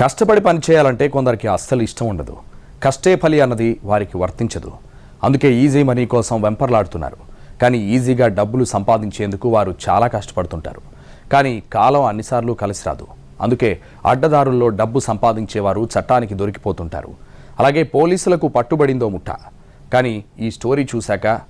కష్టపడి పని చేయాలంటే కొందరికి అస్సలు ఇష్టం ఉండదు. కష్టే ఫలి అన్నది వారికి వర్తించదు. అందుకే ఈజీ మనీ కోసం వెంపర్లాడుతున్నారు. కానీ ఈజీగా డబ్బులు సంపాదించేందుకు వారు చాలా కష్టపడుతుంటారు. కానీ కాలం అన్నిసార్లు కలిసి రాదు. అందుకే అడ్డదారుల్లో డబ్బు సంపాదించేవారు చట్టానికి దొరికిపోతుంటారు. అలాగే పోలీసులకు పట్టుబడిందో ముఠ. కానీ ఈ స్టోరీ చూశాక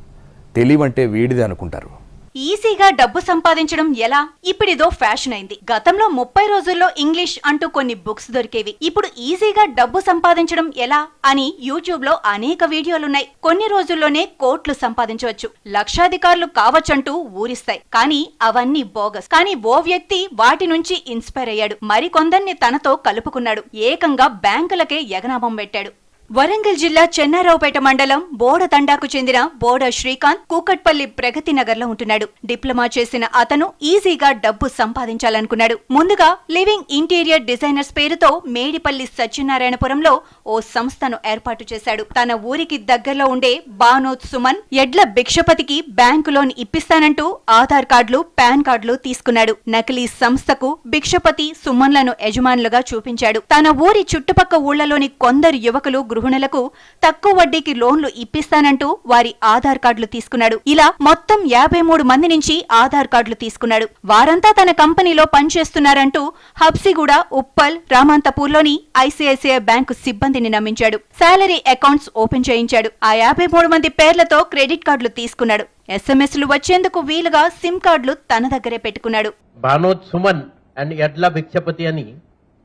తెలివంటే వీడిదే అనుకుంటారు. ఈజీగా డబ్బు సంపాదించడం ఎలా? ఇప్పుడిదో ఫ్యాషన్ అయింది. గతంలో ముప్పై రోజుల్లో ఇంగ్లీష్ అంటూ కొన్ని బుక్స్ దొరికేవి. ఇప్పుడు ఈజీగా డబ్బు సంపాదించడం ఎలా? అని యూట్యూబ్లో అనేక వీడియోలున్నాయి. కొన్ని రోజుల్లోనే కోట్లు సంపాదించవచ్చు. లక్షాధికారులు కావచ్చంటూ ఊరిస్తాయి. కానీ అవన్నీ బోగస్. కానీ ఓ వ్యక్తి వాటి నుంచి ఇన్స్పైర్ అయ్యాడు. మరికొందరిని తనతో కలుపుకున్నాడు. ఏకంగా బ్యాంకులకే ఎగనామం పెట్టాడు. వరంగల్ జిల్లా చెన్నారావుపేట మండలం బోడ తండాకు చెందిన బోడ శ్రీకాంత్ కూకట్పల్లి ప్రగతి నగర్లో ఉంటున్నాడు. డిప్లొమా చేసిన అతను ఈజీగా డబ్బు సంపాదించాలనుకున్నాడు. ముందుగా లివింగ్ ఇంటీరియర్ డిజైనర్స్ పేరుతో మేడిపల్లి సత్యనారాయణపురంలో ఓ సంస్థను ఏర్పాటు చేశాడు. తన ఊరికి దగ్గరలో ఉండే బానోత్ సుమన్ ఎడ్ల భిక్షపతికి బ్యాంకు లోన్ ఇప్పిస్తానంటూ ఆధార్ కార్డులు పాన్ కార్డులు తీసుకున్నాడు. నకిలీ సంస్థకు భిక్షపతి సుమన్లను యజమానులుగా చూపించాడు. తన ఊరి చుట్టుపక్క ఊళ్ళలోని కొందరు యువకులు గృహిణులకు తక్కువ వడ్డీకి లోన్లు ఇప్పిస్తానంటూ వారి ఆధార్ కార్డులు తీసుకున్నాడు. ఇలా మొత్తం యాభై మూడు మంది నుంచి ఆధార్ కార్డులు తీసుకున్నాడు. వారంతా తన కంపెనీలో పనిచేస్తున్నారంటూ హబ్సిగూడ ఉప్పల్ రామంతపూర్లోని ఐసిఐసిఐ బ్యాంకు సిబ్బందిని నమ్మించాడు. శాలరీ అకౌంట్స్ ఓపెన్ చేయించాడు. ఆ యాభై మూడు మంది పేర్లతో క్రెడిట్ కార్డులు తీసుకున్నాడు. ఎస్ఎంఎస్లు వచ్చేందుకు వీలుగా సిమ్ కార్డులు తన దగ్గరే పెట్టుకున్నాడు. భానోద్ సుమన్ అండ్ ఎడ్ల భిక్షపతి అని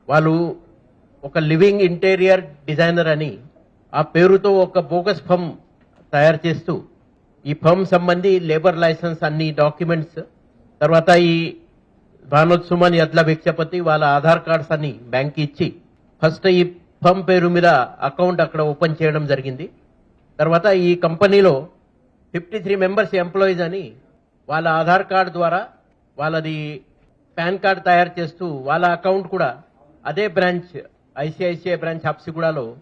వాళ్ళు ఒక లివింగ్ ఇంటీరియర్ డిజైనర్ అని ఆ పేరుతో ఒక బోగస్ ఫమ్ తయారు చేస్తూ ఈ ఫమ్ సంబంధి లేబర్ లైసెన్స్ అన్ని డాక్యుమెంట్స్ తర్వాత ఈ భానోద్ సుమన్ యద్ల భిక్షపతి వాళ్ళ ఆధార్ కార్డ్స్ అన్ని బ్యాంక్ ఇచ్చి ఫస్ట్ ఈ ఫమ్ పేరు మీద అకౌంట్ అక్కడ ఓపెన్ చేయడం జరిగింది. తర్వాత ఈ కంపెనీలో ఫిఫ్టీ త్రీ మెంబర్స్ ఎంప్లాయీస్ అని వాళ్ళ ఆధార్ కార్డ్ ద్వారా వాళ్ళది పాన్ కార్డ్ తయారు చేస్తూ వాళ్ళ అకౌంట్ కూడా అదే బ్రాంచ్ ఐసిఐసిఐ బ్రాంచ్ హబ్సిగూడలో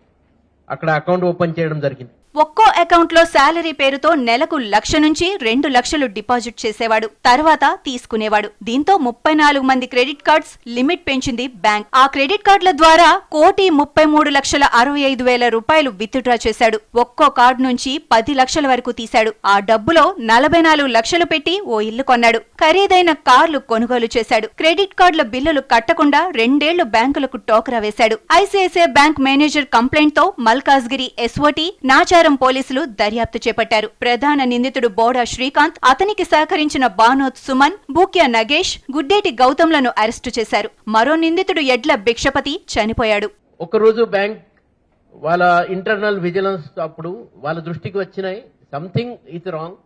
అక్కడ అకౌంట్ ఓపెన్ చేయడం జరిగింది. ఒక్క అకౌంట్లో శాలరీ పేరుతో నెలకు లక్ష నుంచి రెండు లక్షలు డిపాజిట్ చేసేవాడు. తర్వాత తీసుకునేవాడు. దీంతో ముప్పై నాలుగు మంది క్రెడిట్ కార్డ్స్ లిమిట్ పెంచింది బ్యాంక్. ఆ క్రెడిట్ కార్డుల ద్వారా కోటి ముప్పై మూడు లక్షల అరవై ఐదు వేల రూపాయలు విత్డ్రా చేశాడు. ఒక్కో కార్డు నుంచి పది లక్షల వరకు తీశాడు. ఆ డబ్బులో నలభై నాలుగు లక్షలు పెట్టి ఓ ఇల్లు కొన్నాడు. ఖరీదైన కార్లు కొనుగోలు చేశాడు. క్రెడిట్ కార్డుల బిల్లులు కట్టకుండా రెండేళ్ళు బ్యాంకులకు టోకరా వేశాడు. ఐసిఐసిఐ బ్యాంక్ మేనేజర్ కంప్లైంట్తో మల్కాజ్గిరి ఎస్ఓటి నాచారం పోలీసులు దర్యాప్తు చేపట్టారు. ప్రధాన నిందితుడు బోడా శ్రీకాంత్ అతనికి సహకరించిన బానోత్ సుమన్ బూక్యా నగేష్ గుడ్డేటి గౌతమ్లను అరెస్టు చేశారు. మరో నిందితుడు ఎడ్ల భిక్షపతి చనిపోయాడు. ఒకరోజు బ్యాంక్ వాళ్ళ ఇంటర్నల్ విజిలెన్స్ అప్పుడు వాళ్ళ దృష్టికి వచ్చినాయి. Something is wrong.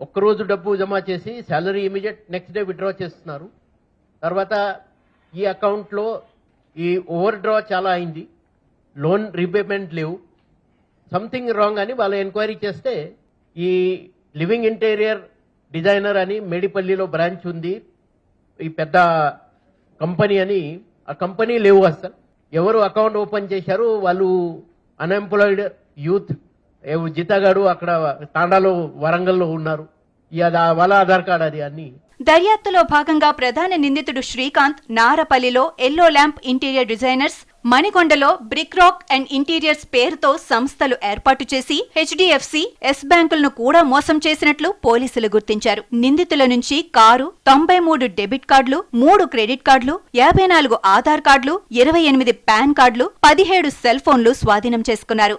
ఒక్కరోజు డబ్బు జమ చేసి salary immediate next day withdraw చేస్తున్నారు. తర్వాత ఈ అకౌంట్లో ఈ ఓవర్ డ్రా చాలా అయింది. లోన్ రీపేమెంట్ లేవు. సంథింగ్ రాంగ్ అని వాళ్ళు ఎంక్వైరీ చేస్తే ఈ లివింగ్ ఇంటీరియర్ డిజైనర్ అని మేడిపల్లిలో బ్రాంచ్ ఉంది. ఈ పెద్ద కంపెనీ అని ఆ కంపెనీ లేవు అసలు. ఎవరు అకౌంట్ ఓపెన్ చేశారు వాళ్ళు అన్ఎంప్లాయిడ్ యూత్ ఏ జితగాడు అక్కడ తాండాలో వరంగల్లో ఉన్నారు. ఈ అది వాళ్ళ ఆధార్ కార్డ్ అది అన్ని. దర్యాప్తులో భాగంగా ప్రధాన నిందితుడు శ్రీకాంత్ నారపల్లిలో ఎల్లో ల్యాంప్ ఇంటీరియర్ డిజైనర్స్ మణికొండలో బ్రిక్ రాక్ అండ్ ఇంటీరియర్స్ పేరుతో సంస్థలు ఏర్పాటు చేసి హెచ్డిఎఫ్సి ఎస్ బ్యాంకులను కూడా మోసం చేసినట్లు పోలీసులు గుర్తించారు. నిందితుల నుంచి కారు తొంభై మూడు డెబిట్ కార్డులు మూడు క్రెడిట్ కార్డులు యాభై నాలుగు ఆధార్ కార్డులు ఇరవై ఎనిమిది పాన్ కార్డులు పదిహేడు సెల్ ఫోన్లు స్వాధీనం చేసుకున్నారు.